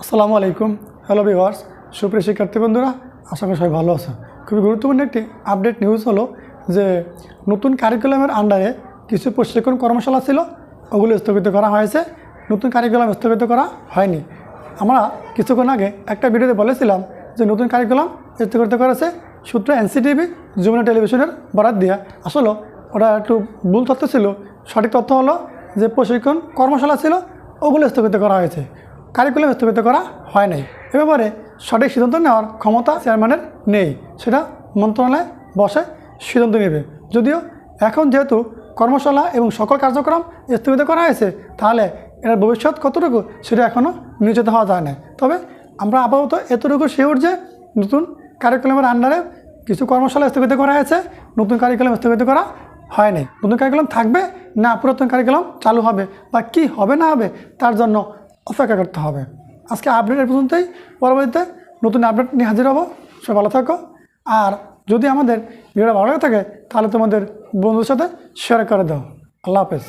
আসসালামু আলাইকুম। Hello viewers সুপ্রিয় শিক্ষার্থী বন্ধুরা, আশা করি সবাই ভালো আছে। খুবই গুরুত্বপূর্ণ একটি আপডেট নিউজ হলো যে নতুন কারিকুলামের আন্ডারে কিছু প্রশিক্ষণ কর্মশালা ছিল, ওগুলো স্থগিত করা হয়েছে। নতুন কারিকুলাম স্থগিত করা হয়নি। আমরা কিছুক্ষণ আগে একটা ভিডিওতে বলেছিলাম যে নতুন কারিকুলাম স্থগিত করেছে সূত্র এনসিটিভি যমুনা টেলিভিশনের বরাদ দিয়া। আসলে ওটা একটু ভুল তথ্য ছিল। সঠিক তথ্য হলো যে প্রশিক্ষণ কর্মশালা ছিল, ওগুলো স্থগিত করা হয়েছে। কারিকুলাম স্থগিত করা হয় নাই। এ ব্যাপারে সঠিক সিদ্ধান্ত নেওয়ার ক্ষমতা চেয়ারম্যানের নেই, সেটা মন্ত্রণালয় বসে সিদ্ধান্ত নেবে। যদিও এখন যেহেতু কর্মশালা এবং সকল কার্যক্রম স্থগিত করা হয়েছে, তাহলে এর ভবিষ্যৎ কতটুকু সেটা এখনও নিশ্চিত হওয়া যায় না তবে আমরা আপাতত এতটুকু শিওর যে নতুন কারিকুলামের আন্ডারে কিছু কর্মশালা স্থগিত করা হয়েছে, নতুন কারিকুলাম স্থগিত করা হয়নি নতুন কারিকুলাম থাকবে না, পুরাতন কারিকুলাম চালু হবে বা কি হবে না হবে, তার জন্য অপেক্ষা করতে হবে। আজকে আপডেট পর্যন্তই। পরবর্তীতে নতুন আপডেট নিয়ে হাজির হব। সে ভালো থাকো। আর যদি আমাদের ভিডিওটা ভালো লাগে থাকে, তাহলে তোমাদের বন্ধুর সাথে শেয়ার করে দাও। আল্লাহ হাফেজ।